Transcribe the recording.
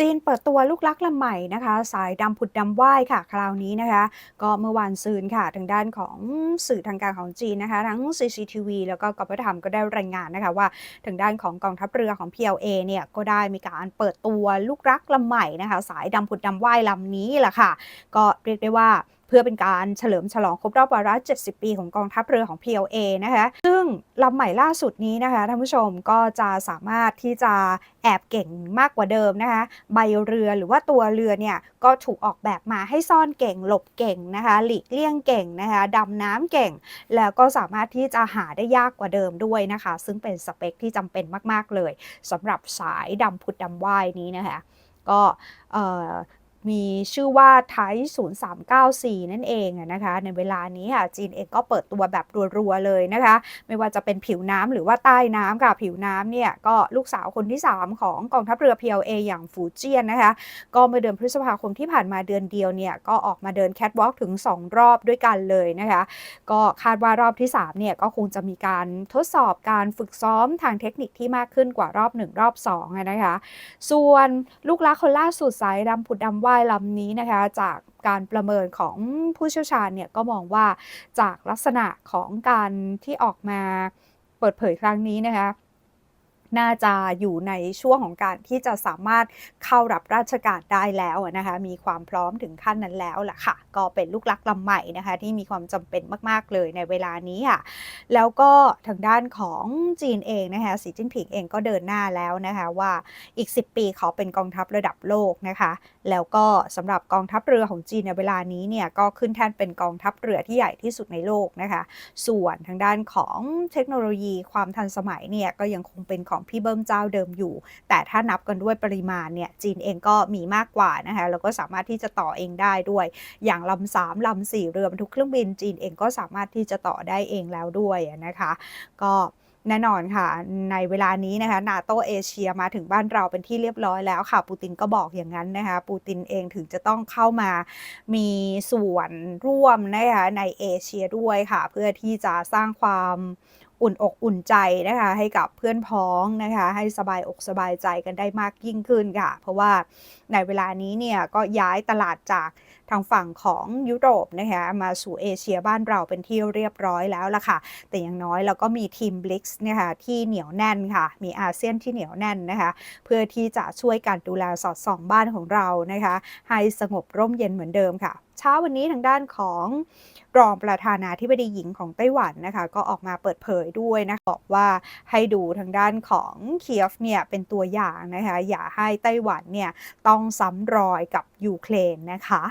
จีนเปิดตัวลูกลักลำใหม่นะคะ สายดำผุดดำว่ายค่ะ คราวนี้นะคะ ก็เมื่อวานซืนค่ะ ทางด้านของสื่อทางการของจีนนะคะ ทั้ง CCTV แล้วก็กพทก็ได้รายงานนะคะว่าทางด้านของกองทัพเรือของ PLA เนี่ยก็ได้มีการเปิดตัวลูกลักลำใหม่นะคะ สายดำผุดดำว่ายลำนี้แหละค่ะ ก็เรียกได้ว่า เพื่อเป็นการเฉลิมฉลองครบรอบวาระ 70 ปีของกองทัพเรือของ PLA นะคะ ซึ่งลำใหม่ล่าสุดนี้นะคะท่านผู้ชมก็จะสามารถที่จะแอบเก่งมากกว่าเดิมนะคะ ใบเรือหรือว่าตัวเรือเนี่ยก็ถูกออกแบบมาให้ซ่อนเก่ง หลบเก่งนะคะ หลีกเลี่ยงเก่งนะคะดำน้ำเก่ง แล้วก็สามารถที่จะหาได้ยากกว่าเดิมด้วยนะคะ ซึ่งเป็นสเปคที่จำเป็นมาก ๆ เลยสำหรับสายดำผุดดำว่ายนี้นะคะ ก็ มีชื่อว่าไท0394 นั่นเองอะนะคะ ในเวลานี้ค่ะจีนเองก็เปิดตัวแบบรัวๆเลยนะคะ ไม่ว่าจะเป็นผิวน้ำหรือว่าใต้น้ำค่ะ ผิวน้ำเนี่ยก็ลูกสาวคนที่ 3 ของกองทัพเรือ PLA อย่างฟูเจียนนะคะ ก็เมื่อเดือนพฤษภาคมที่ผ่านมาเดือนเดียวเนี่ย ก็ออกมาเดินแคทวอล์กถึง 2 รอบด้วยกันเลยนะคะ ก็คาดว่ารอบที่ 3 เนี่ยก็คงจะมีการทดสอบการฝึกซ้อมทางเทคนิคที่มากขึ้นกว่ารอบ 1 รอบ2อะนะคะ ส่วนลูกลักคนล่าสุดสายดำผุดดำว่ายลำนี้นะคะจากการประเมินของผู้เชี่ยวชาญเนี่ยก็มองว่าจากลักษณะของการที่ออกมาเปิดเผยครั้งนี้นะคะ น่าจะอยู่ในช่วงของการที่จะสามารถเข้ารับราชการได้แล้วนะคะมีความพร้อมถึงขั้นนั้นแล้วล่ะค่ะ ก็เป็นลูกลักลำใหม่นะคะที่มีความจำเป็นมากๆเลยในเวลานี้ค่ะแล้วก็ทางด้านของจีนเองนะคะสีจิ้นผิงเองก็เดินหน้าแล้วนะคะว่าอีก 10 ปีเขาเป็นกองทัพระดับโลกนะคะแล้วก็สำหรับกองทัพเรือของจีนในเวลานี้เนี่ยก็ขึ้นแท่นเป็นกองทัพเรือที่ใหญ่ที่สุดในโลกนะคะส่วนทางด้านของเทคโนโลยีความทันสมัยเนี่ยก็ยังคงเป็นของพี่เบิ้มเจ้าเดิมอยู่ แต่ถ้านับกันด้วยปริมาณเนี่ยจีนเองก็มีมากกว่านะคะแล้วก็สามารถที่จะต่อเองได้ด้วย อย่างลำสามลำสี่เรือบรรทุกเครื่องบินจีนเองก็สามารถที่จะต่อได้เองแล้วด้วยนะคะ ก็แน่นอนค่ะ ในเวลานี้นะคะนาโตเอเชียมาถึงบ้านเราเป็นที่เรียบร้อยแล้วค่ะ ปูตินก็บอกอย่างนั้นนะคะ ปูตินเองถึงจะต้องเข้ามามีส่วนร่วมนะคะในเอเชียด้วยค่ะ เพื่อที่จะสร้างความ อุ่นอกอุ่นใจนะคะ ให้กับเพื่อนพ้องนะคะ ให้สบายอกสบายใจกันได้มากยิ่งขึ้นค่ะ เพราะว่าในเวลานี้เนี่ยก็ย้ายตลาดจากทางฝั่งของยุโรปนะคะมาสู่เอเชียบ้านเราเป็นที่เรียบร้อยแล้วล่ะค่ะ แต่อย่างน้อยเราก็มีทีมบลิกส์นะคะที่เหนียวแน่นค่ะ มีอาเซียนที่เหนียวแน่นนะคะ เพื่อที่จะช่วยกันดูแลสอดส่องบ้านของเรานะคะ ให้สงบร่มเย็นเหมือนเดิมค่ะ เช้าวันนี้ทางด้านของรองประธานาธิบดีหญิงของไต้หวันนะคะก็ออกมาเปิดเผยด้วยนะคะบอกว่าให้ดูทางด้านของเคียฟเนี่ยเป็นตัวอย่างนะคะอย่าให้ไต้หวันเนี่ยต้องซ้ำรอยกับยูเครนนะคะ